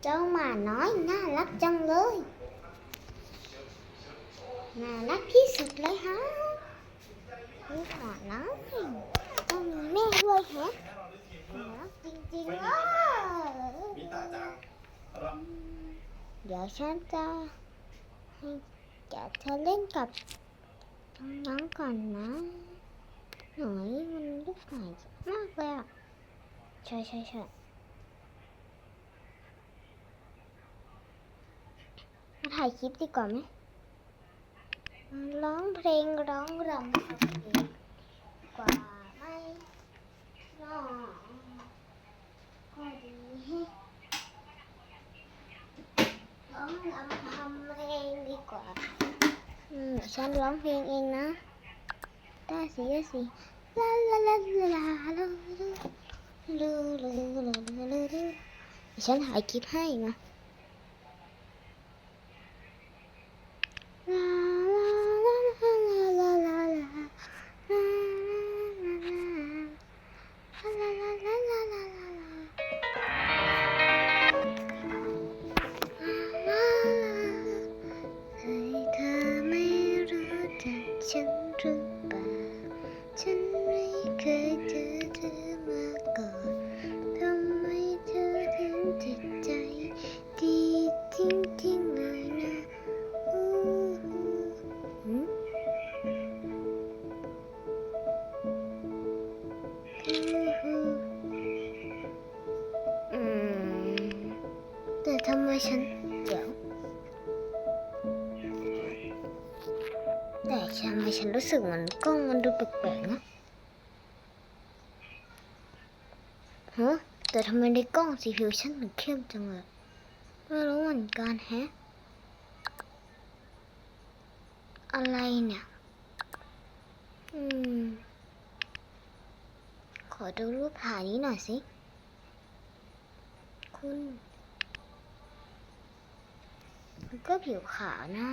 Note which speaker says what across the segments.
Speaker 1: châu mà nói nó lắc chân lưới. Mà lắc khí sụt lấy hả Như họ nói, Con mẹ vui hả? Mà lắc chinh chinh đó Giờ sáng ta Chạy cho lên cặp. Trong nắng còn nắng nổi lúc này mát quá trời trời trời. ถ่ายคลิปดีกว่าไหมร้องเพลงร้องรำทำเพกว่าไหมร้องก็ดีร้องรำทำเพลงดีกว่าอืมฉันร้องเพลงเองนะได้สิได้สิลาลาลาลาลูลูลูลูลูลูฉันหายคลิปให้นะ ทำไมฉันรู้สึกเหมือนกล้องมันดูแปลกๆนะฮะแต่ทำไมในกล้องสีผิวฉันถึงเข้มจังเลยไม่รู้เหมือนกันแฮะ อะไรเนี่ย อืม ขอดูรูปถ่ายนี้หน่อยสิ คุณก็ผิวขาวนะ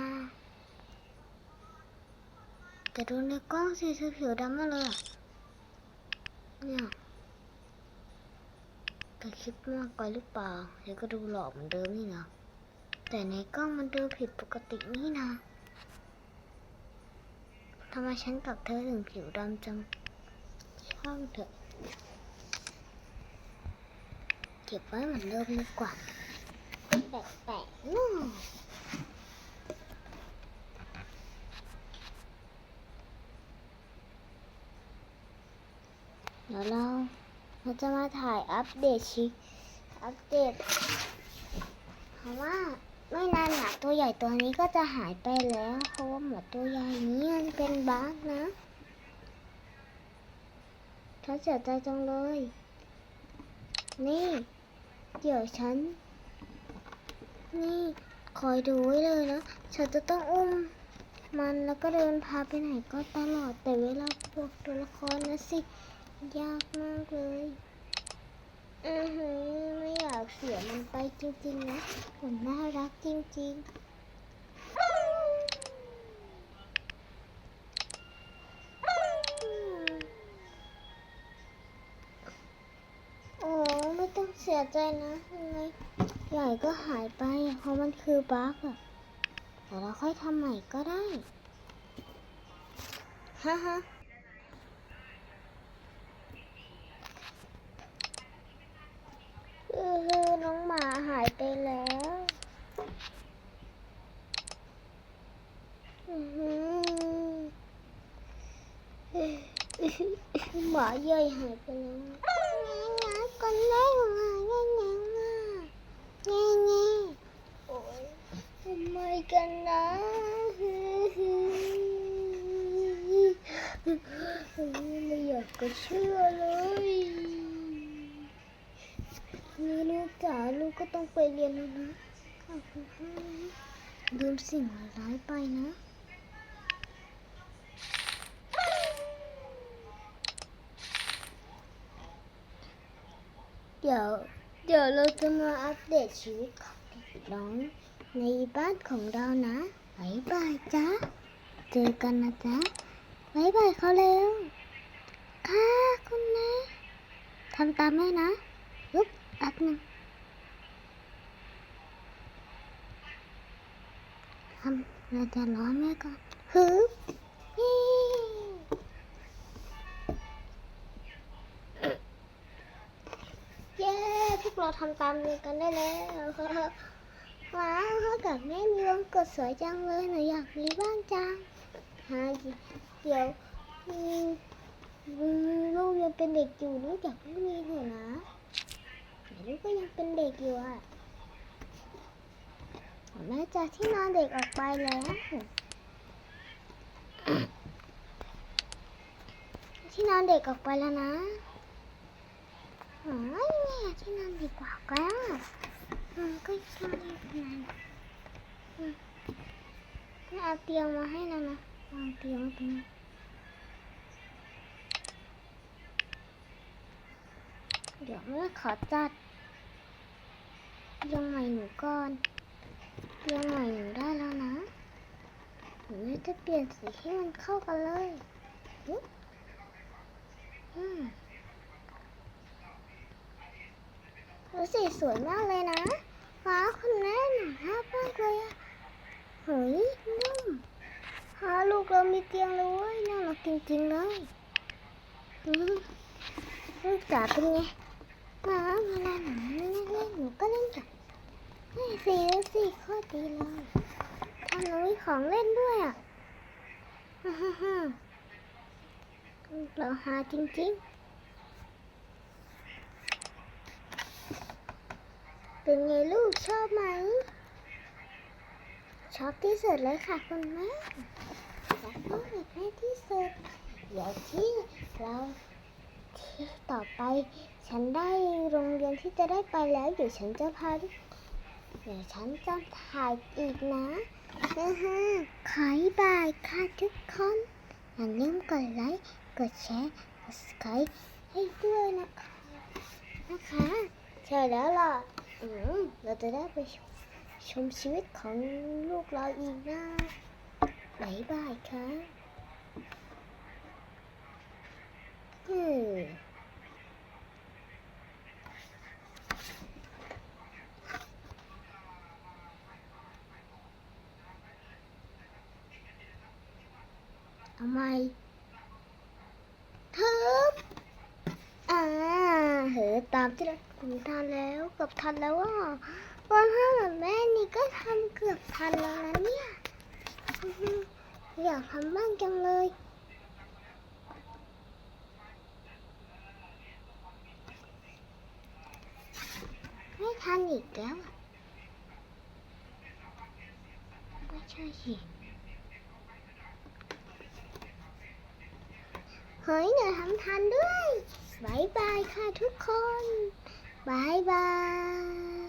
Speaker 1: แต่ดูในกล้องสิเธอผิวดำมากเลย เนี่ยแต่คิดมากไปหรือเปล่าเดี๋ยวก็ดูหล่อเหมือนเดิมนี่นะ แต่ในกล้องมันดูผิดปกตินี่นะทำไมฉันกับเธอถึงผิวดำจังช่างเถอะ เก็บไว้เหมือนเดิมดีกว่าแปลกๆเนาะ เดี๋ยวเราเราจะมาถ่ายอัปเดตชิอัปเดตเพราะว่าไม่นานหมาตัวใหญ่ตัวนี้ก็จะหายไปแล้ว เพราะว่าหมดตัวใหญ่นี้มันเป็นบั๊กนะฉันเสียใจจังเลย นี่ เดี๋ยวฉัน นี่คอยดูไว้เลยนะ ฉันจะต้องอุ้มมันแล้วก็เดินพาไปไหนก็ตลอดแต่เวลาพวกตัวละครนะสิ ยากมากเลยอือหือไม่อยากเสียมันไปจริงๆนะมันน่ารักจริงๆโอ้ไม่ต้องเสียใจนะยังไงใหญ่ก็หายไป เพราะมันคือบั๊กอะแต่เราค่อยทำใหม่ก็ได้ฮ่าฮ่า เออน้องหมาหายไปแล้วอื้อหือ หมาใหญ่หายไปแล้วงาคนแรกของหาแง่แง่แง่แง่โอ้ยทำไมกันนะไม่อยากจะเชื่อเลยนี่ลูกจ๋าลูกก็ต้องไปเรียนแล้วนะขอบคุณค่ะลืมสิ่งร้ายไปนะ เดี๋ยวเดี๋ยวเราจะมาอัปเดตชีวิตของเด็กน้องในบ้านของเรานะบายบายจ้าเจอกันนะจ้าบายบายเขาเร็วค่ะคุณแม่ทำตามแม่นะยุบอัดหนึ่งทำเราจะร้อนแม่ก่อนฮึ เราทำตามกันได้แล้วว้าวถ้าเกิดแม่มีวงกดสวยจังเลยหนูอยากมีบ้างจังฮะเดี๋ยวลูกยังเป็นเด็กอยู่ลูกอยากไม่มีหนูนะลูกก็ยังเป็นเด็กอยู่อะแม่จากที่นอนเด็กออกไปแล้วที่นอนเด็กออกไปแล้วนะ อ๋อนี่ไงที่นอนด็กออกแล้วอืมก็นอนเด็กนานอืมแม่เอาเตียงมาให้แล้วนะวางเตียงตรงนี้เดี๋ยวแม่ขอจัดเตียงใหม่หนูก่อนเตียงใหม่หนูได้แล้วนะหนูจะเปลี่ยนสีให้มันเข้ากันเลยอุ๊ยอืมดู สิสวยมากเลยนะฟ้าคุณแม่หนูชอบมากเลยอะเฮ้ยนุ่มฮาลูกเรามีเตียงเลยเว้ยน่ารักจริงๆเลยอืมลูกจ๋าเป็นไงมาเวลาหนูเล่นเล่นหนูก็เล่นกับนี่สิสิโคตรดีเลยทำหนูมีของเล่นด้วยอะฮ่าฮ่าฮ่าเราหาจริงๆ เป็นไงลูกชอบไหม ชอบที่สุดเลยค่ะคุณแม่รักลูกแบบแม่ที่สุดเดี๋ยวที่เราที่ต่อไป ฉันได้โรงเรียนที่จะได้ไปแล้วเดี๋ยวฉันจะพาเดี๋ยวฉันจะถ่ายอีกนะนะฮะขายบายค่ะทุกคนอย่าลืมกดไลค์กดแชร์กด subscribe ให้ด้วยนะคะนะคะใช่แล้วล่ะ เราจะได้ไปชมชมชีวิตของลูกเราอีกนะบายบายค่ะอืมเอาไมทึบอ่าเหอะตามที่เราถึงทันแล้วเกือบทันแล้วอะวันห้าแบบแม่นี่ก็ทำเกือบทันแล้วนะเนี่ยอยากทำบ้างจังเลยไม่ทันอีกแล้วไม่ใช่สิเฮ้ยเดี๋ยทำทันด้วย บายบายค่ะทุกคนบายบาย